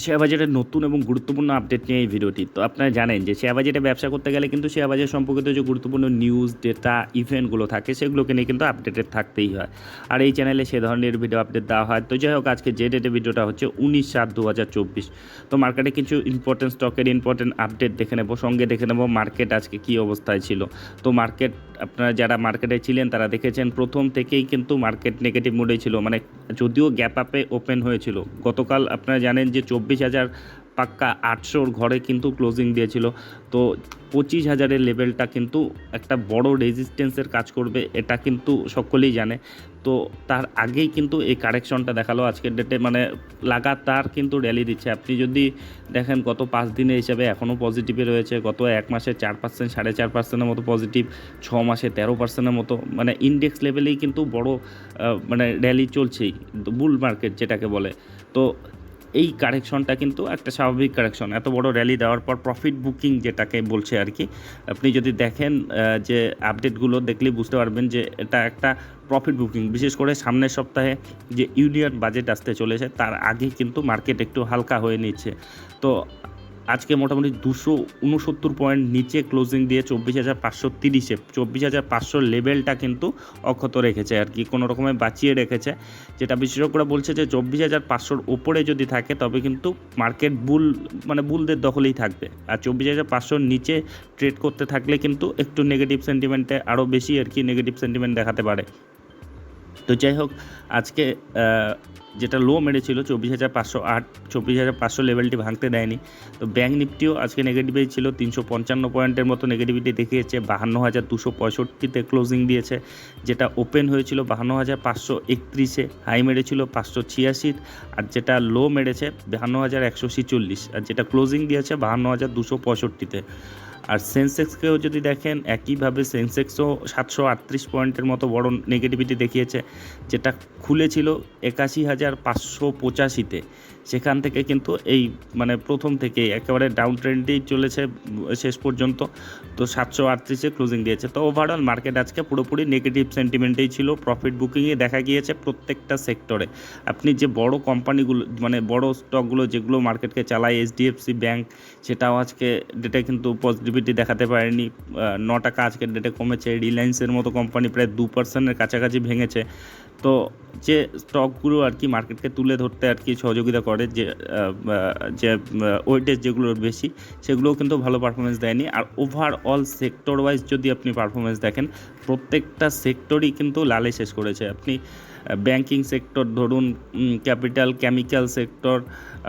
Share বাজারের নতুন এবং গুরুত্বপূর্ণ আপডেট নিয়ে এই ভিডিওটি। তো আপনারা জানেন যে শেয়ার বাজারে ব্যবসা করতে গেলে কিন্তু শেয়ার বাজার সম্পর্কিত যে গুরুত্বপূর্ণ নিউজ ডেটা ইভেন্টগুলো থাকে, সেগুলোকে নিয়ে কিন্তু আপডেটেড থাকতেই হয়। আর এই চ্যানেলে সে ধরনের ভিডিও আপডেট দেওয়া হয়। তো যাই হোক, আজকে যে ডেটে ভিডিওটা হচ্ছে উনিশ সাত দু হাজার চব্বিশ। তো মার্কেটে কিছু ইম্পর্টেন্ট স্টকের ইম্পর্টেন্ট আপডেট দেখে নেব, সঙ্গে দেখে নেব মার্কেট আজকে কী অবস্থায় ছিল। তো মার্কেট আপনারা যারা মার্কেটে ছিলেন, তারা দেখেছেন প্রথম থেকেই কিন্তু মার্কেট নেগেটিভ মোডে ছিল। মানে যদিও গ্যাপ আপে ওপেন হয়েছিল। গতকাল আপনারা জানেন যে চব্বিশ হাজার পাক্কা আটশোর ঘরে কিন্তু ক্লোজিং দিয়েছিল। তো পঁচিশ হাজারের লেভেলটা কিন্তু একটা বড় রেজিস্ট্যান্সের কাজ করবে, এটা কিন্তু সকলেই জানে। তো তার আগেই কিন্তু এই কারেকশনটা দেখাল। আজকের ডেটে মানে লাগাতার কিন্তু র্যালি দিচ্ছে। আপনি যদি দেখেন, গত পাঁচ দিনের হিসাবে এখনও পজিটিভে রয়েছে। গত এক মাসে চার পার্সেন্ট সাড়ে চার পার্সেন্টের মতো পজিটিভ ছ মাসে তেরো পার্সেন্টের মতো। মানে ইন্ডেক্স লেভেলেই কিন্তু বড় মানে র্যালি চলছেই বুল মার্কেট যেটাকে বলে। তো এই কারেকশনটা কিন্তু একটা স্বাভাবিক কারেকশন। এত বড় র্যালি দেওয়ার পর প্রফিট বুকিং যেটাকে বলছে আর কি, আপনি যদি দেখেন যে আপডেটগুলো দেখলেই বুঝতে পারবেন যে এটা একটা প্রফিট বুকিং বিশেষ করে সামনের সপ্তাহে যে ইউনিয়ন বাজেট আসতে চলেছে, তার আগে কিন্তু মার্কেট একটু হালকা হয়ে নিচ্ছে। তো আজকে মোটামুটি দুশো উনসত্তর পয়েন্ট নিচে ক্লোজিং দিয়ে চব্বিশ হাজার পাঁচশো তিরিশে। চব্বিশ হাজার পাঁচশো লেভেলটা কিন্তু অক্ষত রেখেছে আর কি, কোনো রকমে বাঁচিয়ে রেখেছে। যেটা বিশেষজ্ঞরা বলছে যে চব্বিশ হাজার পাঁচশোর ওপরে যদি থাকে তবে কিন্তু মার্কেট বুল মানে বুলদের দখলেই থাকবে। আর চব্বিশ হাজার পাঁচশোর নিচে ট্রেড করতে থাকলে কিন্তু একটু নেগেটিভ সেন্টিমেন্টে আরও বেশি আর কি নেগেটিভ সেন্টিমেন্ট দেখাতে পারে। তো যাই হোক, আজকে যেটা লো মেরেছিল, চব্বিশ হাজার পাঁচশো আট, চব্বিশ হাজার পাঁচশো লেভেলটি ভাঙতে দেয়নি। তো ব্যাঙ্ক নিফটিও আজকে নেগেটিভেই ছিল, তিনশো পঞ্চান্ন পয়েন্টের মতো নেগেটিভিটি দেখিয়েছে বাহান্ন হাজার দুশো পঁয়ষট্টিতে ক্লোজিং দিয়েছে, যেটা ওপেন হয়েছিল বাহান্ন হাজার পাঁচশো একত্রিশে হাই মেরেছিল পাঁচশো ছিয়াশির, আর যেটা লো মেরেছে বাহান্ন হাজার একশো ছিচল্লিশ, আর যেটা ক্লোজিং দিয়েছে বাহান্ন হাজার দুশো পঁয়ষট্টিতে। আর সেন্সেক্সকেও যদি দেখেন, একইভাবে সেন্সেক্সও সাতশো আটত্রিশ পয়েন্টের মতো বড় নেগেটিভিটি দেখিয়েছে, যেটা খুলেছিল একাশি হাজার পাঁচশো পঁচাশিতে। সেখান থেকে কিন্তু এই মানে প্রথম থেকে একেবারে ডাউন ট্রেন্ডেই চলেছে, শেষ পর্যন্ত। তো সাতশো আটত্রিশে ক্লোজিং দিয়েছে। তো ওভারঅল মার্কেট আজকে পুরোপুরি নেগেটিভ সেন্টিমেন্টেই ছিল। প্রফিট বুকিংয়ে দেখা গিয়েছে প্রত্যেকটা সেক্টরে আপনি যে বড় কোম্পানিগুলো মানে বড় স্টকগুলো যেগুলো মার্কেটকে চালায় এইচডিএফসি ব্যাংক সেটাও আজকে ডেটে কিন্তু পজিটিভিটি দেখাতে পারেনি। ন টাকা আজকের ডেটে কমেছে। রিলায়েন্সের মতো কোম্পানি প্রায় দু পার্সেন্টের কাছাকাছি ভেঙেছে। তো যে স্টকগুলো আর কি মার্কেটকে তুলে ধরতে আর কি সহযোগিতা করে যে যে ওয়েটেজ যেগুলোর বেশি, সেগুলোও কিন্তু ভালো পারফরমেন্স দেয়নি। আর ওভারঅল সেক্টর ওয়াইজ যদি আপনি পারফরমেন্স দেখেন, প্রত্যেকটা সেক্টরই কিন্তু লালে শেষ করেছে। আপনি ব্যাংকিং সেক্টর ধরুন ক্যাপিটাল কেমিক্যাল সেক্টর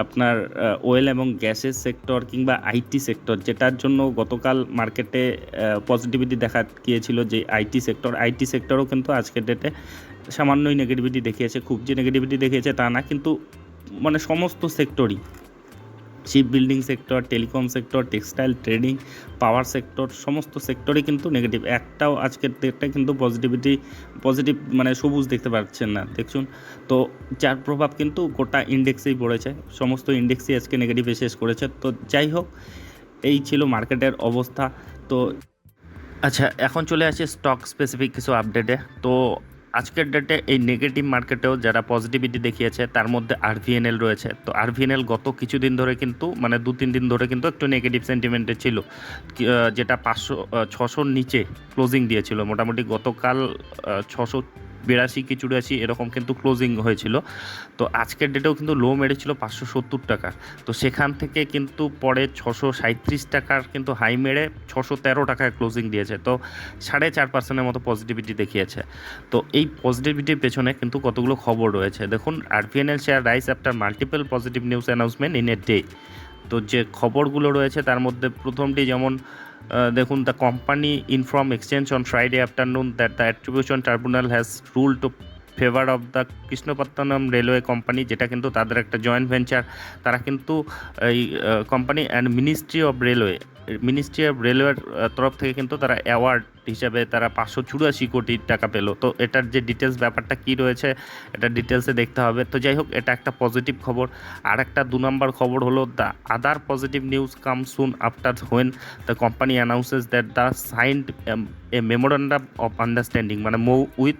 আপনার ওয়েল এবং গ্যাসের সেক্টর কিংবা আইটি সেক্টর যেটার জন্য গতকাল মার্কেটে পজিটিভিটি দেখা গিয়েছিল যে আইটি সেক্টর আইটি সেক্টরও কিন্তু আজকের ডেটে সামান্যই নেগেটিভিটি দেখিয়েছে, খুব যে নেগেটিভিটি দেখিয়েছে তা না, কিন্তু মানে সমস্ত সেক্টরই ship building sector telecom sector textile trading power sector সমস্ত সেক্টরই কিন্তু নেগেটিভ একটাও আজকের ডেটটা কিন্তু পজিটিভিটি পজিটিভ মানে সবুজ দেখতে পাচ্ছেন না, দেখুন। তো যার প্রভাব কিন্তু গোটা ইন্ডেক্সেই পড়েছে, সমস্ত ইন্ডেক্সই আজকে নেগেটিভে শেষ করেছে। তো যাই হোক, এই ছিল মার্কেটের অবস্থা। তো আচ্ছা এখন চলে আসি স্টক স্পেসিফিক কিছু আপডেটে তো আজকের ডেটে এই নেগেটিভ মার্কেটেও যারা পজিটিভিটি দেখিয়েছে, তার মধ্যে আরভিএনএল রয়েছে। তো আরভিএনএল গত কিছুদিন ধরে কিন্তু মানে দু তিন দিন ধরে কিন্তু একটু নেগেটিভ সেন্টিমেন্টে ছিল। যেটা পাঁচশো ছশোর নিচে ক্লোজিং দিয়েছিল। মোটামুটি গতকাল ছশো বিরাশি কি চুরাশি এরকম কিন্তু ক্লোজিং হয়েছিল। তো আজকের ডেটেও কিন্তু লো মেরেছিল পাঁচশো সত্তর টাকা। তো সেখান থেকে কিন্তু পরে ছশো সাঁত্রিশ টাকার কিন্তু হাই মেরে ছশো তেরো টাকায় ক্লোজিং দিয়েছে। তো সাড়ে চার পার্সেন্টের মতো পজিটিভিটি দেখিয়েছে। তো এই পজিটিভিটির পেছনে কিন্তু কতগুলো খবর রয়েছে। দেখুন RVNL share rise after multiple positive news announcement in a day তো যে খবরগুলো রয়েছে তার মধ্যে প্রথমটি যেমন দেখুন the company inform exchange on Friday afternoon that the arbitration tribunal has rule to favour of the Krishnapatnam railway company, যেটা কিন্তু তাদের একটা জয়েন্ট ভেঞ্চার তারা কিন্তু এই company and ministry of railway ministry of রেলওয়ের তরফ থেকে কিন্তু তারা অ্যাওয়ার্ড হিসাবে তারা পাঁচশো চুরাশি কোটি টাকা পেল। তো এটার যে ডিটেলস ব্যাপারটা কী রয়েছে, এটা ডিটেলসে দেখতে হবে। তো যাই হোক, এটা একটা পজিটিভ খবর। আর একটা দু নম্বর খবর হলো, the other positive news come soon after when the company announces that the signed a memorandum of understanding মানে MoU with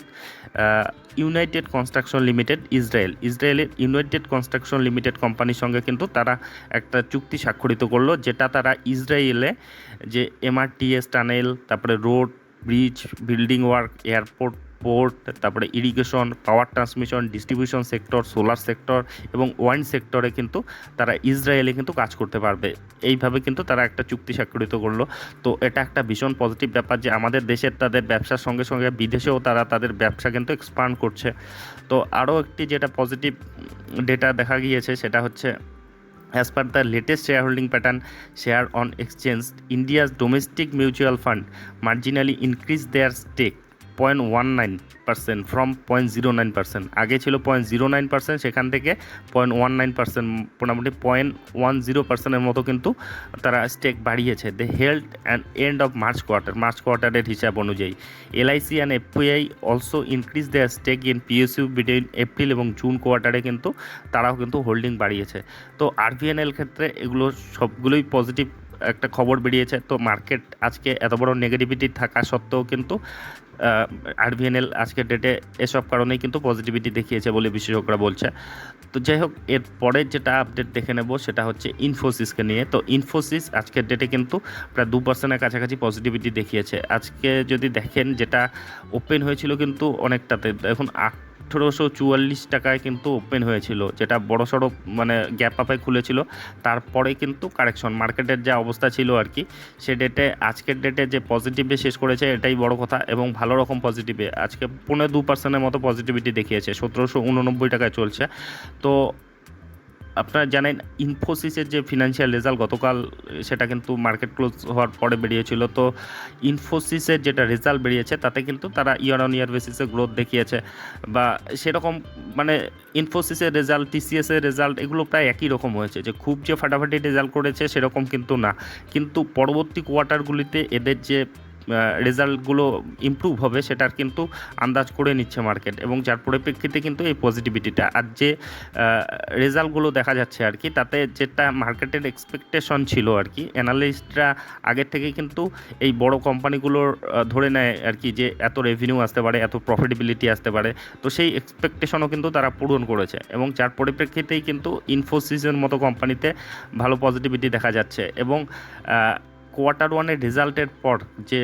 united construction limited Israel ইসরায়েলের ইউনাইটেড কনস্ট্রাকশন লিমিটেড কোম্পানির সঙ্গে কিন্তু তারা একটা চুক্তি স্বাক্ষরিত করল, যেটা তারা ইসরায়েলে যে এমআরটিএস টানেল তারপরে road bridge building work airport port তারপরে irrigation power transmission distribution sector solar sector এবং ওয়াইন সেক্টরে কিন্তু তারা ইসরায়েলে কিন্তু কাজ করতে পারবে। এইভাবে কিন্তু তারা একটা চুক্তি স্বাক্ষরিত করল। তো এটা একটা ভীষণ পজিটিভ ব্যাপার যে আমাদের দেশের তাদের ব্যবসার সঙ্গে সঙ্গে বিদেশেও তারা তাদের ব্যবসা কিন্তু এক্সপান্ড করছে। তো আরও একটি যেটা পজিটিভ ডেটা দেখা গিয়েছে সেটা হচ্ছে As per the latest shareholding pattern, share on exchange, India's domestic mutual fund marginally increased their stake 0.19 percent from point zero nine percent আগে ছিল পয়েন্ট জিরো নাইন পার্সেন্ট সেখান থেকে পয়েন্ট ওয়ান নাইন পার্সেন্ট মোটামুটি point one zero পার্সেন্টের মতো কিন্তু তারা stake বাড়িয়েছে। The held and end of March quarter March কোয়ার্টারের হিসাব অনুযায়ী। LIC and FPI also increase their stake in PSU between April এবং জুন কোয়ার্টারে কিন্তু তারাও কিন্তু হোল্ডিং বাড়িয়েছে। তো আরভিএনএল ক্ষেত্রে এগুলো সবগুলোই পজিটিভ একটা খবর বেরিয়েছে। তো মার্কেট আজকে এত বড় নেগেটিভিটি থাকা সত্ত্বেও কিন্তু আরভিএনএল আজকের ডেটে এসব কারণেই কিন্তু পজিটিভিটি দেখিয়েছে বলে বিশেষজ্ঞরা বলছে। তো যাই হোক, এর পরে যেটা আপডেট দেখে নেব সেটা হচ্ছে ইনফোসিসকে নিয়ে। তো ইনফোসিস আজকের ডেটে কিন্তু প্রায় দু পার্সেন্টের কাছাকাছি পজিটিভিটি দেখিয়েছে। আজকে যদি দেখেন যেটা ওপেন হয়েছিল কিন্তু অনেকটাতে। এখন আঠেরোশো চুয়াল্লিশ টাকায় কিন্তু ওপেন হয়েছিল, যেটা বড় সড়ো মানে গ্যাপ আপে খুলেছিল। তারপরে কিন্তু কারেকশন মার্কেটের যা অবস্থা ছিল আর কি, সে ডেটে আজকের ডেটে যে পজিটিভে শেষ করেছে, এটাই বড় কথা এবং ভালো রকম পজিটিভে আজকে পনেরো দু পার্সেন্টের মতো পজিটিভিটি দেখিয়েছে, সতেরোশো উননব্বই টাকায় চলছে। তো আপনারা জানেন ইনফোসিসের যে ফিনান্সিয়াল রেজাল্ট গতকাল, সেটা কিন্তু মার্কেট ক্লোজ হওয়ার পরে বেরিয়েছিল। তো ইনফোসিসের যেটা রেজাল্ট বেরিয়েছে, তাতে কিন্তু তারা ইয়ার অন ইয়ার বেসিসে গ্রোথ দেখিয়েছে। বা সেরকম মানে ইনফোসিসের রেজাল্ট টিসিএসের রেজাল্ট এগুলো প্রায় একই রকম হয়েছে। যে খুব যে ফাটাফাটি রেজাল্ট করেছে, সেরকম কিন্তু না। কিন্তু পরবর্তী কোয়ার্টারগুলিতে এদের যে রেজাল্টগুলো ইমপ্রুভ হবে, সেটার কিন্তু আন্দাজ করে নিচ্ছে মার্কেট এবং যার পরিপ্রেক্ষিতে কিন্তু এই পজিটিভিটিটা আর যে রেজাল্টগুলো দেখা যাচ্ছে আর কি, তাতে যেটা মার্কেটের এক্সপেকটেশন ছিল আর কি অ্যানালিস্টরা আগের থেকে কিন্তু এই বড় কোম্পানিগুলোর ধরে নেয় আর কি যে, এত রেভিনিউ আসতে পারে, এত প্রফিটেবিলিটি আসতে পারে। তো সেই এক্সপেকটেশনও কিন্তু তারা পূরণ করেছে এবং যার পরিপ্রেক্ষিতেই কিন্তু ইনফোসিসের মতো কোম্পানিতে ভালো পজিটিভিটি দেখা যাচ্ছে এবং কোয়ার্টার ওয়ানের রেজাল্টের পর যে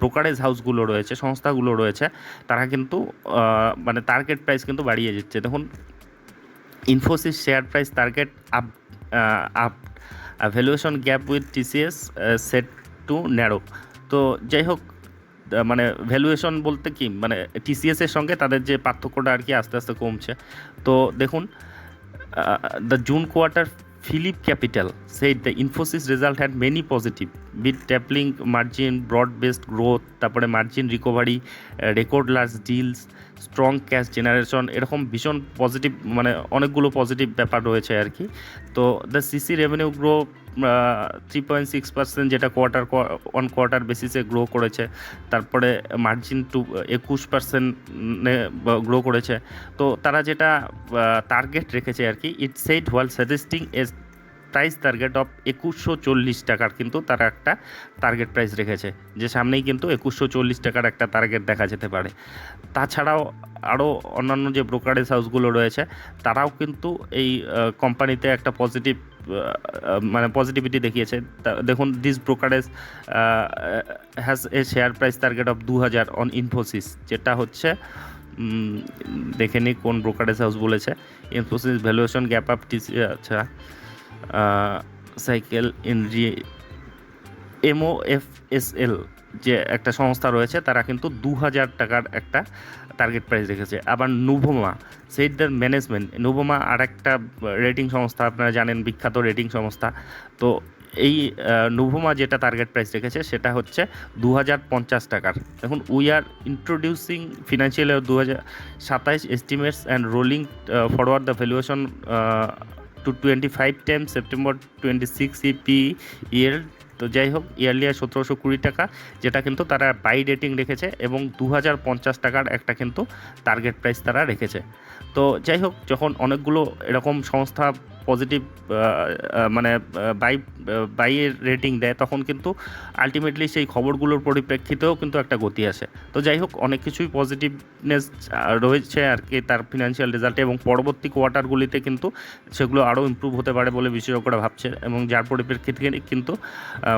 ব্রোকারেজ হাউসগুলো রয়েছে, সংস্থাগুলো রয়েছে, তারা কিন্তু মানে টার্গেট প্রাইস কিন্তু বাড়িয়ে যাচ্ছে দেখুন, Infosys share price target up up valuation gap with TCS set to narrow. তো যাই হোক মানে ভ্যালুয়েশন বলতে কি মানে টিসিএসের সঙ্গে তাদের যে পার্থক্যটা আর কি আস্তে আস্তে কমছে। তো দেখুন the June quarter Philip Capital said the Infosys result had many positive, with tapling margin, broad-based growth, তারপরে margin recovery record large deals strong cash generation এরকম ভীষণ পজিটিভ মানে অনেকগুলো পজিটিভ ব্যাপার রয়েছে আর কি তো the CC revenue grow three point six percent যেটা কোয়ার্টার অন কোয়ার্টার বেসিসে গ্রো করেছে, তারপরে মার্জিন টু একুশ পার্সেন্টে গ্রো করেছে। তো তারা যেটা টার্গেট রেখেছে আর কি it said while suggesting a price target of একুশশো চল্লিশ টাকার কিন্তু তারা একটা টার্গেট প্রাইস রেখেছে, যে সামনেই কিন্তু একুশশো চল্লিশ টাকার একটা টার্গেট দেখা যেতে পারে। তাছাড়াও আরও অন্যান্য যে ব্রোকারেজ হাউসগুলো রয়েছে, তারাও কিন্তু এই কোম্পানিতে একটা পজিটিভ মানে পজিটিভিটি দেখিয়েছে। দেখুন this brokerage has a share price target of দু হাজার অন ইনফোসিস যেটা হচ্ছে দেখে নিই কোন ব্রোকারেজ হাউস বলেছে। Infosys valuation gap up TC আচ্ছা সাইকেল ইনরি এমওএফএসএল যে একটা সংস্থা রয়েছে, তারা কিন্তু দু হাজার টাকার একটা টার্গেট প্রাইস রেখেছে। আবার নুভোমা সেইট দ্য ম্যানেজমেন্ট নুভোমা আর একটা রেটিং সংস্থা, আপনারা জানেন বিখ্যাত রেটিং সংস্থা। তো এই নুভোমা যেটা টার্গেট প্রাইস রেখেছে, সেটা হচ্ছে দু হাজার পঞ্চাশ টাকার। দেখুন উই আর ইন্ট্রোডিউসিং ফিনান্সিয়াল দু হাজার সাতাইশ estimates and rolling forward the valuation to twenty five time September twenty six EP year তো যাই হোক ইয়ারলি আর সতেরোশো কুড়ি টাকা, যেটা কিন্তু তারা বাই রেটিং রেখেছে এবং দু হাজার পঞ্চাশ টাকার একটা কিন্তু টার্গেট প্রাইস তারা রেখেছে। তো যাই হোক, যখন অনেকগুলো এরকম সংস্থা পজিটিভ মানে বাই বাইয়ের রেটিং দেয়, তখন কিন্তু আলটিমেটলি সেই খবরগুলোর পরিপ্রেক্ষিতেও কিন্তু একটা গতি আসে। তো যাই হোক, অনেক কিছুই পজিটিভনেস রয়েছে আর কি তার ফিনান্সিয়াল রেজাল্টে এবং পরবর্তী কোয়ার্টারগুলিতে কিন্তু সেগুলো আরও ইমপ্রুভ হতে পারে বলে বিশেষজ্ঞরা ভাবছে এবং যার পরিপ্রেক্ষিতে কিন্তু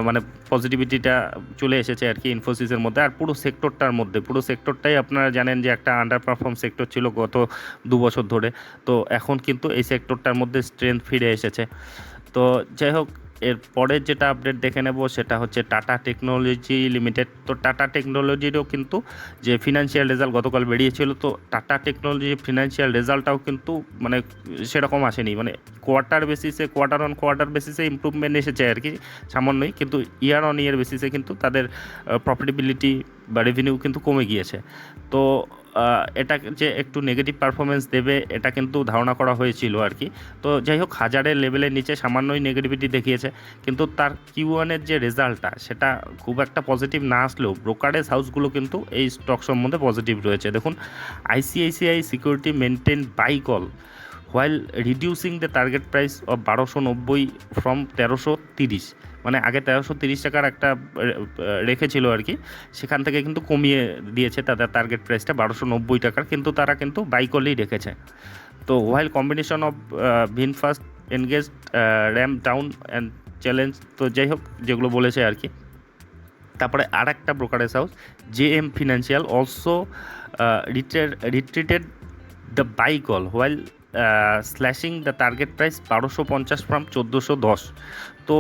মানে পজিটিভিটিটা চলে এসেছে আর কি ইনফোসিসের মধ্যে। আর পুরো সেক্টরটার মধ্যে, পুরো সেক্টরটাই আপনারা জানেন যে একটা আন্ডার পারফর্ম সেক্টর ছিল গত দু বছর ধরে। তো এখন কিন্তু এই সেক্টরটার মধ্যে স্ট্রেংথ ফিরে এসেছে। তো যাই হোক, এর পরের যেটা আপডেট দেখে নেব সেটা হচ্ছে টাটা টেকনোলজি লিমিটেড তো টাটা টেকনোলজিরও কিন্তু যে ফিনান্সিয়াল রেজাল্ট গতকাল বেরিয়েছিল, তো টাটা টেকনোলজি ফিনান্সিয়াল রেজাল্টটাও কিন্তু মানে সেরকম আসেনি। মানে কোয়ার্টার বেসিসে কোয়ার্টার অন কোয়ার্টার বেসিসে ইম্প্রুভমেন্ট এসেছে আর কি, সামান্যই। কিন্তু ইয়ার অন ইয়ার বেসিসে কিন্তু তাদের প্রফিটেবিলিটি বা রেভিনিউ কিন্তু কমে গিয়েছে। তো এটা যে একটু নেগেটিভ পারফরমেন্স দেবে, এটা কিন্তু ধারণা করা হয়েছিল আর কি। তো যাই হোক, হাজারের লেভেলের নিচে সামান্যই নেগেটিভিটি দেখিয়েছে। কিন্তু তার কিউ ওয়ানের যে রেজাল্টটা সেটা খুব একটা পজিটিভ না আসলেও ব্রোকারেজ হাউসগুলো কিন্তু এই স্টক সম্বন্ধে পজিটিভ রয়েছে। দেখুন ICICI security maintain buy call while reducing the target price of বারোশো নব্বই ফ্রম তেরোশো তিরিশ। মানে আগে তেরোশো তিরিশ টাকার একটা রেখেছিল আর কি। সেখান থেকে কিন্তু কমিয়ে দিয়েছে তাদের টার্গেট প্রাইসটা বারোশো নব্বই টাকার। কিন্তু তারা কিন্তু বাইকলেই রেখেছে। তো while combination of win fast engage ram down and challenge তো যাই হোক, যেগুলো বলেছে আর কি। তারপরে আর একটা brokerage house J M financial also reiterated the buy call while slashing the target price বারোশো পঞ্চাশ ফ্রম চোদ্দোশো দশ। তো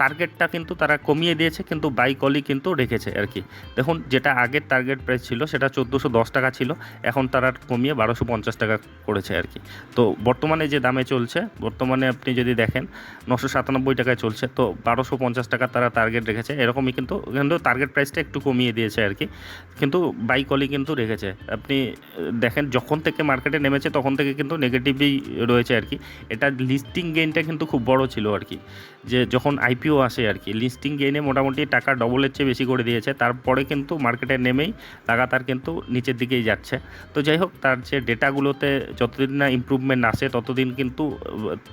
টার্গেটটা কিন্তু তারা কমিয়ে দিয়েছে, কিন্তু বাই কলই কিন্তু রেখেছে আর কি। দেখুন, যেটা আগের টার্গেট প্রাইস ছিল সেটা চোদ্দোশো দশ টাকা ছিল, এখন তারা কমিয়ে বারোশো পঞ্চাশ টাকা করেছে আর কি। তো বর্তমানে যে দামে চলছে, বর্তমানে আপনি যদি দেখেন, নশো সাতানব্বই টাকায় চলছে, তো বারোশো পঞ্চাশ টাকা তারা টার্গেট রেখেছে, এরকমই কিন্তু কিন্তু টার্গেট প্রাইসটা একটু কমিয়ে দিয়েছে আর কি। কিন্তু বাই কলই কিন্তু রেখেছে। আপনি দেখেন, যখন থেকে মার্কেটে নেমেছে, তখন থেকে কিন্তু নেগেটিভই রয়েছে আর কি। এটা লিস্টিং গেইনটা কিন্তু খুব বড় ছিল আর কি। যে যখন আইপিও আসে আর কি। লিস্টিং গেইনে মোটামুটি টাকা ডবলের চেয়ে বেশি করে দিয়েছে। তারপরে কিন্তু মার্কেটে নেমেই লাগাতার কিন্তু নিচের দিকেই যাচ্ছে। তো যাই হোক, তার যে ডেটাগুলোতে যতদিন না ইমপ্রুভমেন্ট আসে, ততদিন কিন্তু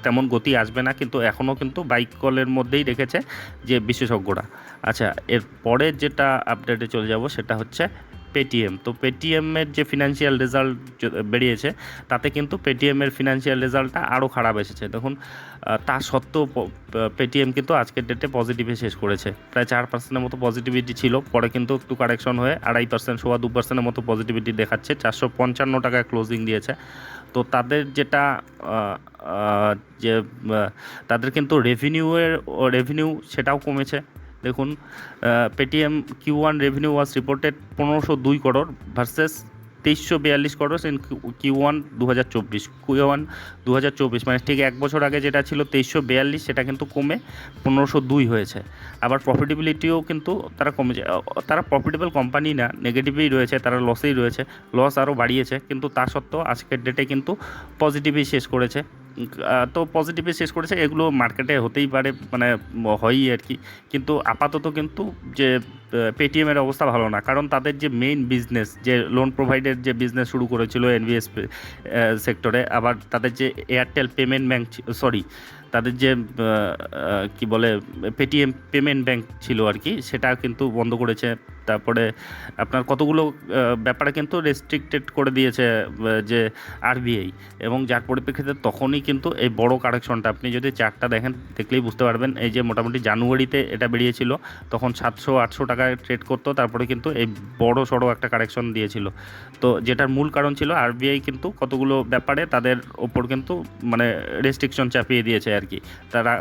তেমন গতি আসবে না। কিন্তু এখনও কিন্তু বাইক কলের মধ্যেই রেখেছে যে বিশেষজ্ঞরা। আচ্ছা এর পরে যেটা আপডেটে চলে যাব সেটা হচ্ছে পেটিএম তো পেটিএমের যে ফিনান্সিয়াল রেজাল্ট বেরিয়েছে, তাতে কিন্তু পেটিএমের ফিনান্সিয়াল রেজাল্টটা আরও খারাপ এসেছে। দেখুন তা সত্ত্বেও পেটিএম কিন্তু আজকের ডেটে পজিটিভে শেষ করেছে। প্রায় চার পার্সেন্টের মতো পজিটিভিটি ছিল, পরে কিন্তু একটু কারেকশন হয়ে আড়াই পার্সেন্ট সোয়া দু পার্সেন্টের মতো পজিটিভিটি দেখাচ্ছে। চারশো পঞ্চান্ন টাকায় ক্লোজিং দিয়েছে। তো তাদের যেটা যে তাদের কিন্তু রেভিনিউয়ের রেভিনিউ সেটাও কমেছে। দেখুন Paytm Q one revenue was reported পনেরোশো দুই করোড় ভার্সেস তেইশশো বিয়াল্লিশ করোড় ইন কিউ ওয়ান দু হাজার চব্বিশ কিউ ওয়ান দু হাজার চব্বিশ। মানে ঠিক এক বছর আগে যেটা ছিল তেইশশো বিয়াল্লিশ সেটা কিন্তু কমে পনেরোশো দুই হয়েছে। আবার প্রফিটেবিলিটিও কিন্তু তারা আহ, তারা প্রফিটেবল কোম্পানি না নেগেটিভেই রয়েছে তারা লসেই রয়েছে। লস আরও বাড়িয়েছে কিন্তু তা সত্ত্বেও আজকের ডেটে কিন্তু পজিটিভই শেষ করেছে। তো পজিটিভে শেষ করেছে। এগুলো মার্কেটে হতেই পারে মানে হয়ই আর কি। কিন্তু আপাতত কিন্তু যে পেটিএমের অবস্থা ভালো না। কারণ তাদের যে মেইন বিজনেস যে লোন প্রোভাইডের যে বিজনেস শুরু করেছিল এনভিএস সেক্টরে আবার তাদের যে এয়ারটেল পেমেন্ট ব্যাঙ্ক সরি তাদের যে কি বলে পেটিএম পেমেন্ট ব্যাংক ছিল আর কি, সেটা কিন্তু বন্ধ করেছে। তারপরে আপনার কতগুলো ব্যাপারে কিন্তু রেস্ট্রিক্টেড করে দিয়েছে যে আরবিআই এবং যার পরিপ্রেক্ষিতে তখনই কিন্তু এই বড় কারেকশনটা আপনি যদি চারটা দেখেন, দেখলেই বুঝতে পারবেন, এই যে মোটামুটি জানুয়ারিতে এটা বেরিয়েছিল, তখন সাতশো, আটশো টাকায় ট্রেড করতো, তারপরে কিন্তু এই বড় সড়ো একটা কারেকশন দিয়েছিল। তো যেটার মূল কারণ ছিল আরবিআই কিন্তু কতগুলো ব্যাপারে তাদের ওপর কিন্তু মানে রেস্ট্রিকশন চাপিয়ে দিয়েছে আর কি তারা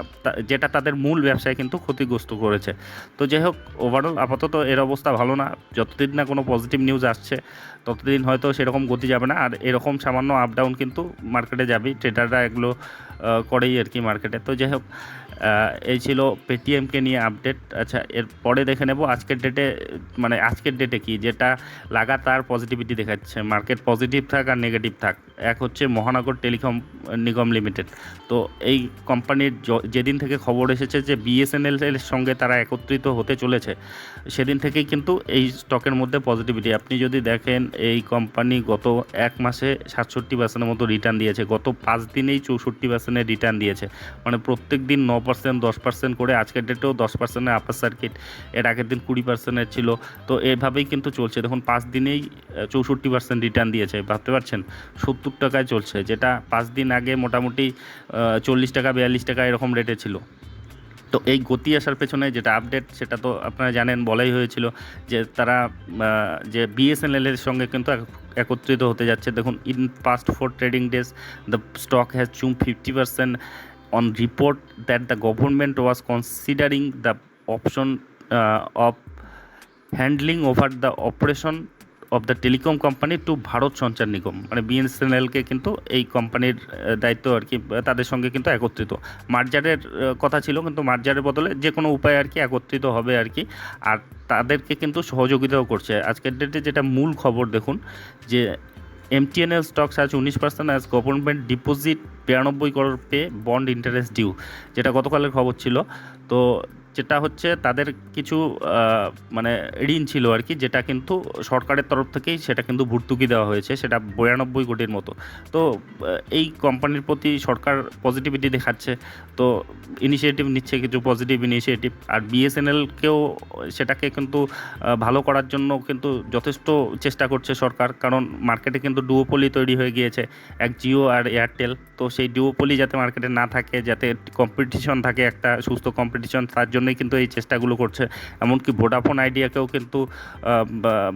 যেটা তাদের মূল ব্যবসায় কিন্তু ক্ষতিগ্রস্ত করেছে। তো যাই হোক ওভারঅল আপাতত এর অবস্থা ভালো না। যতদিন না কোনো পজিটিভ নিউজ আসছে, ততদিন হয়তো সেরকম গতি যাবে না। আর এরকম সামান্য আপ ডাউন কিন্তু মার্কেটে যাবেই ট্রেডাররা এগুলো করেই আর কি মার্কেটে তো যাই হোক এই ছিল পেটিএমকে নিয়ে আপডেট আচ্ছা এর পরে দেখে নেব আজকের ডেটে মানে আজকের ডেটে কি, যেটা লাগাতার পজিটিভিটি দেখাচ্ছে। মার্কেট পজিটিভ থাক আর নেগেটিভ থাক। এক হচ্ছে মহানগর টেলিকম নিগম লিমিটেড তো এই কোম্পানির যেদিন থেকে খবর এসেছে যে বিএসএনএল এর সঙ্গে তারা একত্রিত হতে চলেছে, সেদিন থেকেই কিন্তু এই স্টকের মধ্যে পজিটিভিটি আপনি যদি দেখেন, এই কোম্পানি গত এক মাসে সাতষট্টি পার্সেন্টের মতো রিটার্ন দিয়েছে। গত পাঁচ দিনেই চৌষট্টি পার্সেন্টের রিটার্ন দিয়েছে। মানে প্রত্যেক দিন ন পার্সেন্ট দশ পার্সেন্ট করে, আজকের ডেটেও দশ পার্সেন্টের আপার সার্কিট এর আগের দিন কুড়ি পার্সেন্টের ছিল। তো এভাবেই কিন্তু চলছে। দেখুন, পাঁচ দিনেই চৌষট্টি পার্সেন্ট রিটার্ন দিয়েছে। ভাবতে পারছেন? সত্তর টাকায় চলছে। যেটা পাঁচ দিন আগে মোটামুটি চল্লিশ টাকা, বিয়াল্লিশ টাকা এরকম রেটে ছিল। তো এই গতি আসার পেছনে যেটা আপডেট সেটা তো আপনারা জানেন, বলাই হয়েছিল যে তারা যে বিএসএনএল এর সঙ্গে কিন্তু একত্রিত হতে যাচ্ছে। দেখুন in past four trading days the stock has zoomed fifty percent on report that the government was considering the option of handling over the operation of the telecom company to Bharat Sanchar Nigam মানে বিএসএনএলকে কিন্তু এই কোম্পানির আহ, দায়িত্ব আর কি তাদের সঙ্গে কিন্তু একত্রিত। মার্জারের আহ, কথা ছিল কিন্তু মার্জারের বদলে যে কোনো উপায়ে আর কি একত্রিত হবে আর কি। আর তাদেরকে কিন্তু সহযোগিতাও করছে। আজকের ডেটে যেটা মূল খবর দেখুন যে এমটিএনএল স্টকস আছে উনিশ পার্সেন্ট অ্যাজ গভর্নমেন্ট ডিপোজিট বিরানব্বই crore pay bond interest due যেটা গতকালের খবর ছিল। তো যেটা হচ্ছে তাদের কিছু মানে ঋণ ছিল আর কি, যেটা কিন্তু সরকারের তরফ থেকেই সেটা কিন্তু ভর্তুকি দেওয়া হয়েছে, সেটা বিরানব্বই কোটির মতো। তো এই কোম্পানির প্রতি সরকার পজিটিভিটি দেখাচ্ছে, তো ইনিশিয়েটিভ নিচ্ছে কিছু পজিটিভ ইনিশিয়েটিভ আর বিএসএনএলকেও সেটাকে কিন্তু ভালো করার জন্য কিন্তু যথেষ্ট চেষ্টা করছে সরকার, কারণ মার্কেটে কিন্তু ডুওপলি তৈরি হয়ে গিয়েছে, এক জিও আর এয়ারটেল তো সেই ডুওপলি যাতে মার্কেটে না থাকে, যাতে কম্পিটিশন থাকে, একটা সুস্থ কম্পিটিশন তার জন্যই কিন্তু এই চেষ্টাগুলো করছে। এমনকি ভোডাফোন আইডিয়াকেও কিন্তু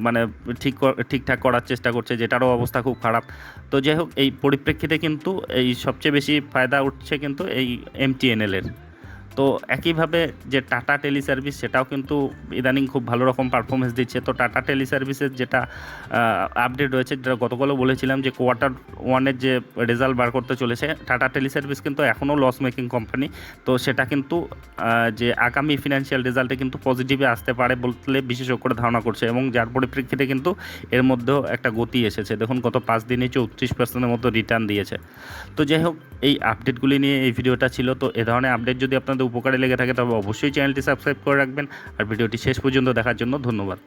মানে ঠিক ঠিকঠাক করার চেষ্টা করছে, যেটারও অবস্থা খুব খারাপ। তো যাই হোক, এই পরিপ্রেক্ষিতে কিন্তু এই সবচেয়ে বেশি ফায়দা উঠছে কিন্তু এই এমটিএনএলের তো একইভাবে যে টাটা টেলি সার্ভিস সেটাও কিন্তু ইদানিং খুব ভালো রকম পারফরমেন্স দিচ্ছে। তো টাটা টেলি সার্ভিসের যেটা আপডেট রয়েছে, যেটা গতকালও বলেছিলাম যে কোয়ার্টার ওয়ানের যে রেজাল্ট বার করতে চলেছে, টাটা টেলি সার্ভিস কিন্তু এখনও লস মেকিং কোম্পানি তো সেটা কিন্তু যে আগামী ফিনান্সিয়াল রেজাল্টে কিন্তু পজিটিভে আসতে পারে বলতে বিশেষজ্ঞরা ধারণা করছে এবং যার পরিপ্রেক্ষিতে কিন্তু এর মধ্যেও একটা গতি এসেছে। দেখুন, গত পাঁচ দিনে চৌত্রিশ পার্সেন্টের মতো রিটার্ন দিয়েছে। তো যাই হোক, এই আপডেটগুলি নিয়ে এই ভিডিওটা ছিল। তো এ ধরনের আপডেট যদি আপনাদের উপকারে লেগে থাকে, তবে অবশ্যই চ্যানেলটি সাবস্ক্রাইব করে রাখবেন। আর ভিডিওটি শেষ পর্যন্ত দেখার জন্য ধন্যবাদ।